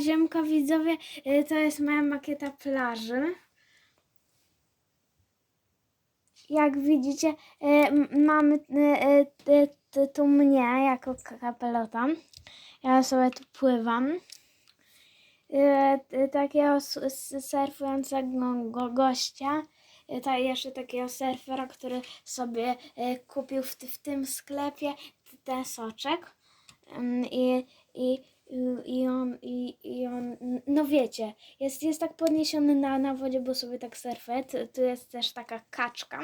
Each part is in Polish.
ziemka widzowie, y, to jest moja makieta plaży. Jak widzicie, y, mamy y, tu mnie jako kapelota. Ja sobie tu pływam. Takiego surfującego go- gościa. Ta, jeszcze takiego surfera, który sobie kupił w, ty- w tym sklepie ten soczek. I, i, wiecie, jest, jest tak podniesiony na, na wodzie, bo sobie tak surfuje. Tu, jest też taka kaczka.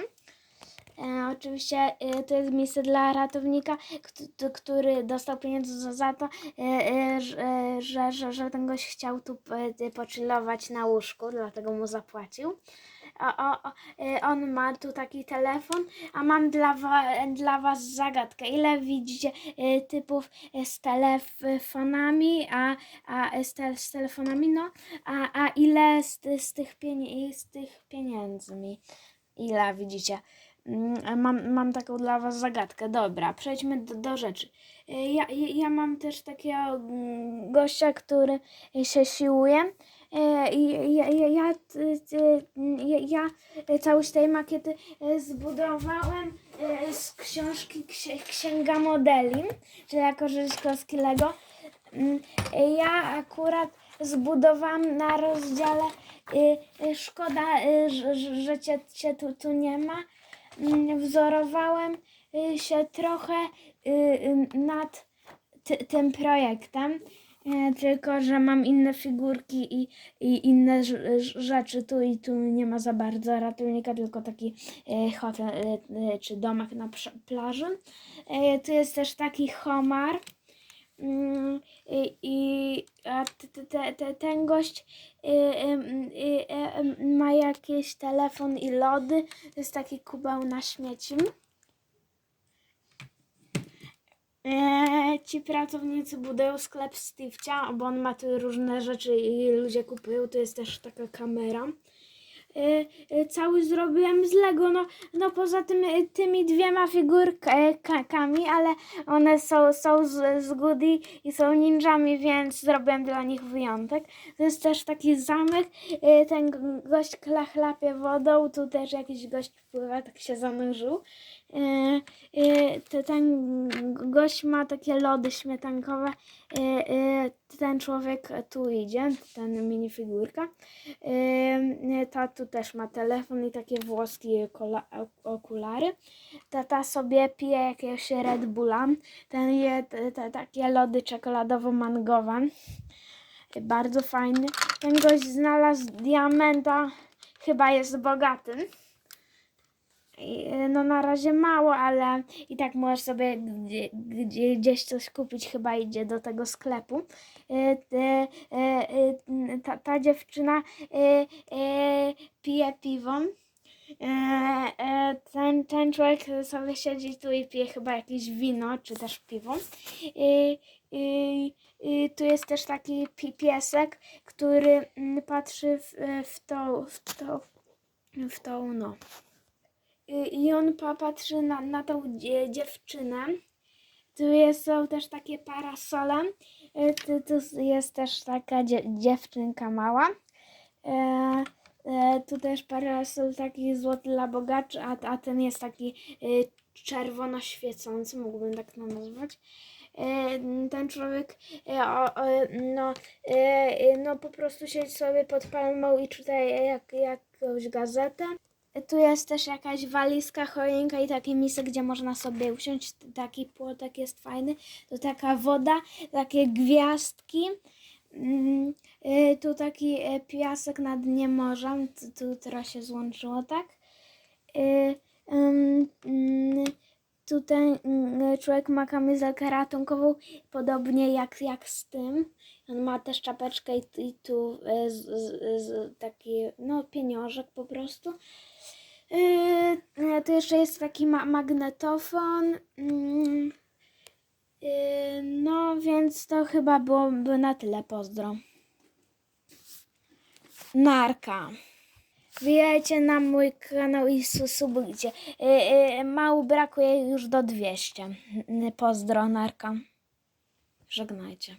E, oczywiście e, to jest miejsce dla ratownika, który dostał pieniądze za, za to, e, e, że, e, że, że ten gość chciał tu e, pochillować na łóżku, dlatego mu zapłacił. O, o, e, on ma tu taki telefon, a mam dla, wa, dla Was zagadkę. Ile widzicie e, typów e, z telefonami, a, a z, te, z telefonami, no, a, a ile z, z, tych pieni- z tych pieniędzmi? Ile widzicie? Mm, Mam, mam taką dla Was zagadkę. Dobra, przejdźmy do, do rzeczy. Y, Ja, ja, ja mam też takiego mm, gościa, który się siłuje. I ja, ja, ja, ja, tej makiety y, zbudowałem y, z książki Ksi- Księga Modeli, czyli jako Rzeźkowski Lego. Mm, Ja akurat zbudowałam na rozdziale Szkoda, że, cię, cię tu, tu nie ma. Mm, Wzorowałem się trochę y, y, nad ty, tym projektem, y, tylko że mam inne figurki i, i inne rz- rz- rzeczy. Tu i tu nie ma za bardzo ratownika, tylko taki y, hotel y, y, czy domek na plaży. Y, Tu jest też taki homar. Mm, I, ten gość y, ym, ma jakiś telefon i lody. To jest taki kubeł na śmieci. E, ci pracownicy budują sklep Steve'cia, bo on ma tu różne rzeczy i ludzie kupują. Tu jest też taka kamera. E, e, cały zrobiłem z Lego, no, no poza tym e, tymi dwiema figurkami, ale one są, są z, z Goody i są ninjami, więc zrobiłem dla nich wyjątek. To jest też taki zamek, ten gość kla- chlapie wodą, tu też jakiś gość pływa, tak się zanurzył. E, e, te- Ten gość ma takie lody śmietankowe. e, Ten człowiek tu idzie, ten minifigurka. Ta tu też ma telefon i takie włoskie okulary. Tata sobie pije jakiegoś Red Bulla. Ten je te, takie lody czekoladowo-mangowe. Bardzo fajny. Ten gość znalazł diamenta. Chyba jest bogaty. I, No na razie mało, ale i tak możesz sobie gdzie, gdzie, gdzieś coś kupić, chyba idzie do tego sklepu. E, e, e, Ta, ta dziewczyna e, e, pije piwo. E, e, Ten, ten człowiek sobie siedzi tu i pije chyba jakieś wino, czy też piwo. I, i, i tu jest też taki pi- piesek, który mm, patrzy w, w w tą, w tą, no. I- I on pa, patrzy na, na tą dzie, dziewczynę. Tu jest, są też takie parasole. Y, Tu, tu jest też taka dzie, dziewczynka mała. E, e, tu też parasol taki złoty dla bogaczy, a, a ten jest taki y, czerwono świecący, mógłbym tak to nazwać. E, ten człowiek e, o, no, e, e, no po prostu siedzi sobie pod palmą i czyta jak, jakąś gazetę. Tu jest też jakaś walizka, choinka i takie miejsce, gdzie można sobie usiąść. Taki płotek jest fajny. Tu taka woda, takie gwiazdki. Mm, y, Tu taki e, piasek na dnie morza. Tu, tu teraz się złączyło, tak? Y, Tutaj mm, człowiek ma kamizelkę ratunkową, podobnie jak, jak z tym. On ma też czapeczkę i, i tu e, z, z, taki no, pieniążek po prostu. Yy, tu jeszcze jest taki ma magnetofon. Yy, no więc to chyba byłoby na tyle. Pozdro. Narka. Wbijajcie na mój kanał i su- subujcie. Yy, yy, mało brakuje już do 200. Yy, Pozdro, narka. Żegnajcie.